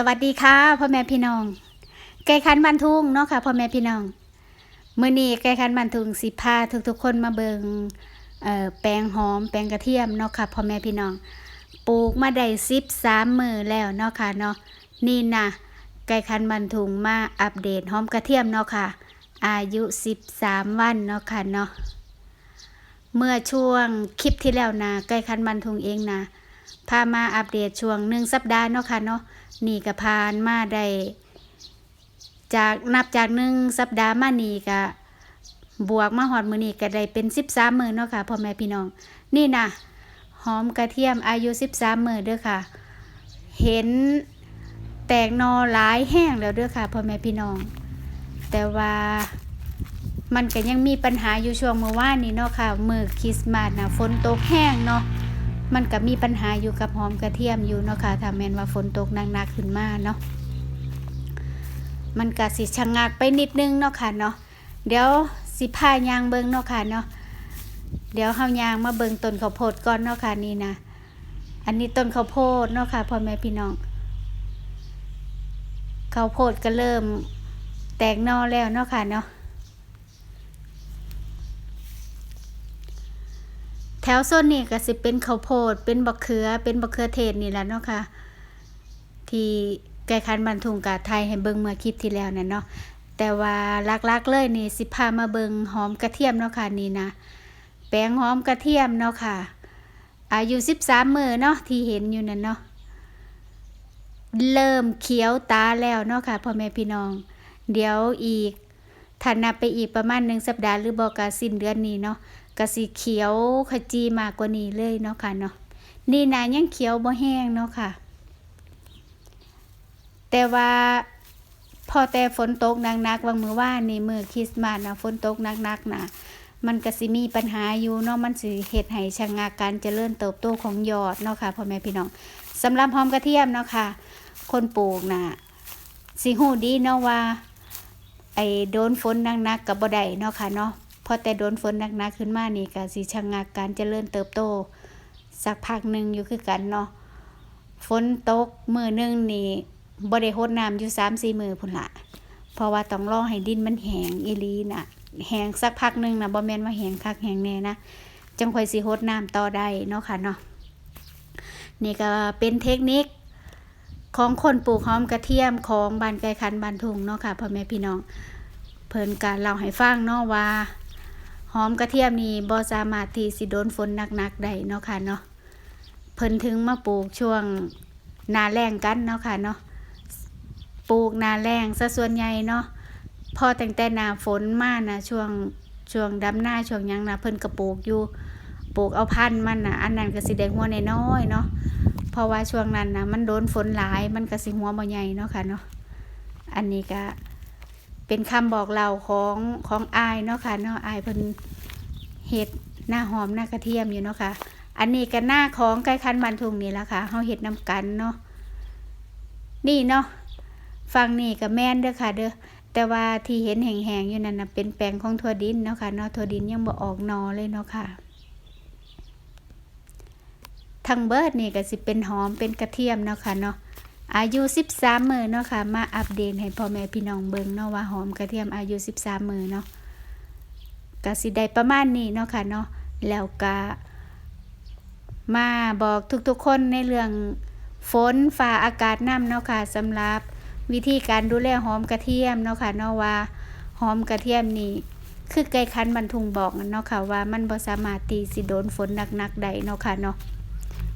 สวัสดีค่ะพ่อแม่พี่น้อง ไก่คันบันทุงเนาะค่ะพ่อแม่พี่น้องมื้อนี้ไก่คันบันทุงสิพาทุกๆคนมาเบิงเออแปลงหอมแปลงกระเทียมเนาะค่ะพ่อแม่พี่น้อง ปลูกมาได้13มื้อแล้วเนาะค่ะเนาะนี่นะไก่คันบันทุงมาอัปเดตหอมกระเทียมเนาะค่ะ อายุ13วันเนาะค่ะเนาะเมื่อช่วงคลิปที่แล้วนะไก่คันบันทุงเองนะ พามาอัปเดตช่วงหนึ่งสัปดาห์เนาะค่ะเนาะนี่ก็ผ่านมาได้จากนับจากหนึ่งสัปดาห์มานี่ก็บวกมาหอดมือนี่ก็ได้เป็นสิบสามมือเนาะค่ะพ่อแม่พี่น้อง นี่นะหอมกระเทียมอายุสิบสามมือเด้อค่ะ เห็นแตกนอหลายแห้งแล้วเด้อค่ะพ่อแม่พี่น้อง แต่ว่ามันก็ยังมีปัญหาอยู่ช่วงเมื่อวานนี้เนาะค่ะมือคริสต์มาสนะฝนตกแห้งเนาะ มันก็มีปัญหาอยู่กับหอมกระเทียมอยู่เนาะค่ะถ้าแม่นว่าฝนตกหนักๆขึ้นมาเนาะมันก็สิชะงักไปนิดนึงเนาะค่ะเนาะเดี๋ยวสิพายางเบิงเนาะค่ะเนาะเดี๋ยวเฮายางมาเบิงต้นข้าวโพดก่อนเนาะค่ะนี่นะอันนี้ต้นข้าวโพดเนาะค่ะพ่อแม่พี่น้องข้าวโพดก็เริ่มแตกนอแล้วเนาะค่ะเนาะ แถ วโซนนี้ก็สิเป็นข้าวโพด เป็นบักเขือ เป็นบักเขือเทศนี่แหละเนาะค่ะ ที่ไก่คันบันทุงกาไทยให้เบิ่งเมื่อคลิปที่แล้วนั่นเนาะ แต่ว่าลักๆเลยนี่สิพามาเบิ่งหอมกระเทียมเนาะค่ะนี่นะ แปลงหอมกระเทียมเนาะค่ะ อายุ13มือเนาะที่เห็นอยู่นั่นเนาะ เริ่มเขียวตาแล้วเนาะค่ะพ่อแม่พี่น้อง เดี๋ยวอีกถ้านับไปอีกประมาณหนึ่งสัปดาห์หรือบอกกาสิ้นเดือนนี้เนาะ ก็สีเขียวขจีมากกว่านี้เลยเนาะค่ะเนาะนี่นะยังเขียวบ่แห้งเนาะค่ะ แต่ว่าพอแต่ฝนตกหนักๆวางมือว่านี่มือคริสต์มาสนะฝนตกหนักๆนะมันก็สิมีปัญหาอยู่เนาะมันสิเฮ็ดให้ชะงักการเจริญเติบโตของยอดเนาะค่ะพ่อแม่พี่น้องสำหรับหอมกระเทียมเนาะค่ะ คนปลูกน่ะสิฮู้ดีเนาะว่าไอ้โดนฝนหนักๆกับบ่ได้เนาะค่ะเนาะ พอแต่โดนฝนหนักๆขึ้นมานี่ก็สิชะงักการเจริญเติบโต สักพักหนึ่งอยู่คือกันเนาะฝนตกมือหนึงนี่บ่ได้รดน้ำอยู่สามสี่มือพุ่นละเพราะว่าต้องรอให้ดินมันแห้งอีลีน่ะแห้งสักพักหนึ่งนะบ่แม่นว่าแห้งคักแห้งแน่นะจังค่อยสิรดน้ำต่อได้เนาะค่ะเนาะนี่ก็เป็นเทคนิคของคนปลูกหอมกระเทียมของบานไก่คันบานทุ่งเนาะค่ะพ่อแม่พี่น้อง เพิ่นการเล่าให้ฟังเนาะว่า หอมกระเทียมนี่บ่สามารถที่สิโดนฝนหนักๆได้เนาะค่ะเนาะเพิ่นถึงมาปลูกช่วงนาแรงกันเนาะค่ะเนาะปลูกนาแรงซะส่วนใหญ่เนาะพอแตั้งแต่นาฝนมานะช่วงช่วงดำหน้าช่วงยังนะเพิ่นก็ปลูกอยู่ปลูกเอาพันธุ์มันนะอันนั้นก็สิได้หัวในน้อยเนาะเพราะว่าช่วงนั้นนะมันโดนฝนหลายมันก็สิหัวบ่ใหญ่เนาะค่ะเนาะอันนี้ก็ เป็นคำบอกเล่าของของอายเนาะค่ะเนาะอายเพิ่นเห็ดหน้าหอมหน้ากระเทียมอยู่เนาะค่ะ อันนี้ก็หน้าของไก่คันบันทุงนี่ละค่ะเฮาเห็ดน้ำกันเนาะนี่เนาะฟังนี่ก็แม่นเด้อค่ะเด้อแต่ว่าที่เห็นแห้งๆอยู่นั่นนะเป็นแปลงของถั่วดินเนาะค่ะเนาะถั่วดินยังบ่ออกนอเลยเนาะค่ะทั้งเบิร์ดนี่ก็สิเป็นหอมเป็นกระเทียมเนาะค่ะเนาะ อายุ 13 มือเนาะค่ะ มาอัปเดตให้พ่อแม่พี่น้องเบิ่งเนาะว่าหอมกระเทียมอายุ 13 มือเนาะก็สิได้ประมาณนี้เนาะค่ะเนาะแล้วก็มาบอกทุกๆคนในเรื่องฝนฟ้าอากาศน้ำเนาะค่ะสำหรับวิธีการดูแลหอมกระเทียมเนาะค่ะเนาะว่าหอมกระเทียมนี่คือไก่คันบรรทุงบอกเนาะค่ะว่ามันบ่สามารถที่สิโดนฝนหนักๆได้เนาะค่ะเนาะ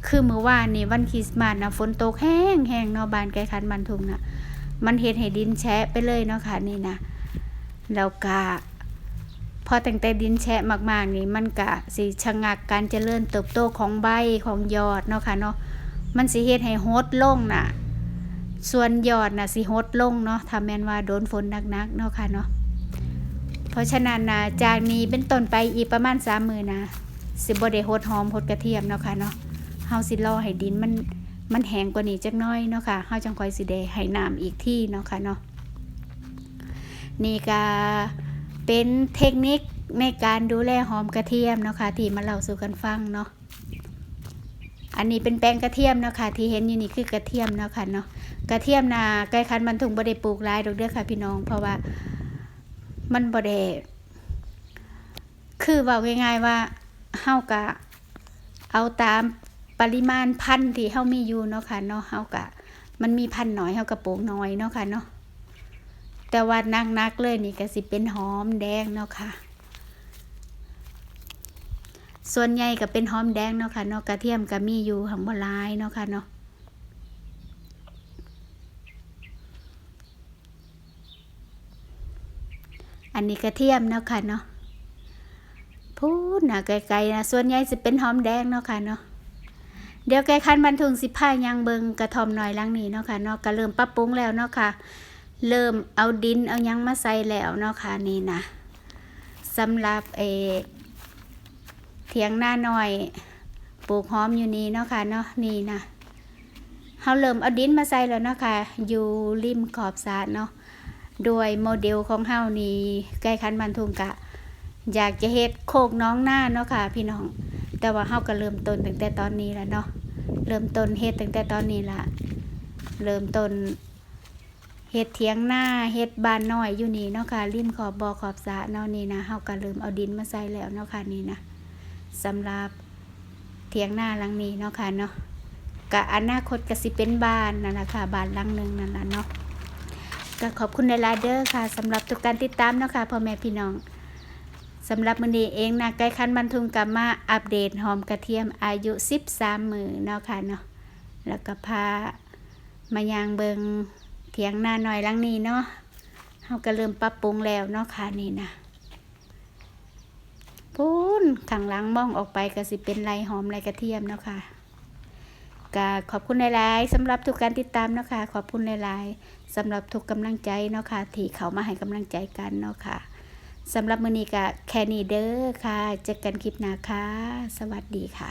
คือเมื้อวานนี่วันคริสต์มาสนะฝนตกแห้งแห้งเนาะบานไกลคันบันทุงนะมันเฮ็ดให้ดินแฉะไปเลยเนาะค่ะนี่นะแล้วก็พอแตั้งแต่ดินแฉะมากๆนี่มันก็สิชะงักการเจริญเติบโตของใบของยอดเนาะค่ะเนาะมันสิเฮ็ดให้ฮดลงน่ะ ส่วนยอดน่ะสิฮดลงเนาะถ้าแม่นว่าโดนฝนหนักๆเนาะค่ะเนาะเพราะฉะนั้นนะจากนี้เป็นต้นไปอีกประมาณ3มื้อนะสิบ่ได้ฮดหอมฮดกระเทียมเนาะค่ะเนาะาสิรอให้ดินมันมันแห้งกว่านี้จักน้อยเนาะค่ะเฮาจังค่อยสิได้ให้น้ำอีกที่เนาะค่ะเนาะนี่ก็เป็นเทคนิคในการดูแลหอมกระเทียมเนาะค่ะที่มาเล่าสู่กันฟังเนาะอันนี้เป็นแป้งกระเทียมเนาะค่ะที่เห็นอยู่นี่คือกระเทียมเนาะค่ะเนาะกระเทียมนาไก่คันมันทุงบ่ได้ปลูกหลายดอกเด้อค่ะพี่น้อง เพราะว่ามันบ่ได้คือเว้าง่ายๆว่าเฮากะเอาตาม ปริมาณพันธุ์ที่เฮามีอยู่เนาะค่ะเนาะเฮากะมันมีพันธุ์น้อยเฮาก็ปลูกน้อยเนาะค่ะเนาะแต่ว่านักๆเลยนี่ก็สิเป็นหอมแดงเนาะค่ะ ส่วนใหญ่ก็เป็นหอมแดงเนาะค่ะเนาะกระเทียมก็มีอยู่หังบ่ลายเนาะค่ะเนาะอันนี้กระเทียมเนาะค่ะเนาะพูดนะไกลๆนะส่วนใหญ่สิเป็นหอมแดงเนาะค่ะเนาะ เดี๋ยวไก่คันบันทุงสิพายังเบิงกระทอมหน่อยหลังนี้เนาะค่ะเนาะก็เริ่มปรับปรุงแล้วเนาะค่ะ เริ่มเอาดินเอายังมาใส่แล้วเนาะค่ะนี่นะสำหรับเอเถียงหน้าหน่อยปลูกหอมอยู่นี่เนาะค่ะเนาะนี่นะเฮาเริ่มเอาดินมาใส่แล้วเนาะค่ะอยู่ริมขอบสระเนาะโดยโมเดลของเฮานี่ใกล้คันบันทุงกะ อยากจะเฮ็ดโคกน้องหน้าเนาะค่ะพี่น้อง แต่ว่าเฮาก็เริ่มต้นตั้งแต่ตอนนี้แล้วเนาะเริ่มต้นเฮ็ดตั้งแต่ตอนนี้ละเริ่มต้นเฮ็ดเถียงหน้าเฮ็ดบานน้อยอยู่นี่เนาะค่ะริมขอบบ่อขอบสะเนาะนี่นะเฮาก็เริ่มเอาดินมาใส่แล้วเนาะค่ะนี่นะสำหรับเถียงหน้าหลังนี้เนาะค่ะเนาะกะอนาคตก็สิเป็นบ้านนั่นแหละค่ะบ้านหลังหนึ่งนั่นแหละเนาะก็ขอบคุณในไลน์เดอร์ค่ะสำหรับทุกการติดตามเนาะค่ะพ่อแม่พี่น้อง สำหรับมื้อนี้เองนะใกล้คันบรรทุงกลับมาอัปเดตหอมกระเทียมอายุ 13 มือเนาะค่ะเนาะแล้วก็พามายางเบิงเถียงหน้าหน่อยลังนี้เนาะเฮาก็เริ่มปรับปรุงแล้วเนาะค่ะนี่นะพูนข้างหลังมองออกไปก็สิเป็นไรหอมไรกระเทียมเนาะค่ะก็ขอบคุณหลายๆสำหรับทุกการติดตามเนาะค่ะขอบคุณหลายๆสำหรับทุกกำลังใจเนาะค่ะที่เขามาให้กำลังใจกันเนาะค่ะ สำหรับมือนี้ก็แค่นี้เด้อค่ะเจอกันคลิปหน้าค่ะ สวัสดีค่ะ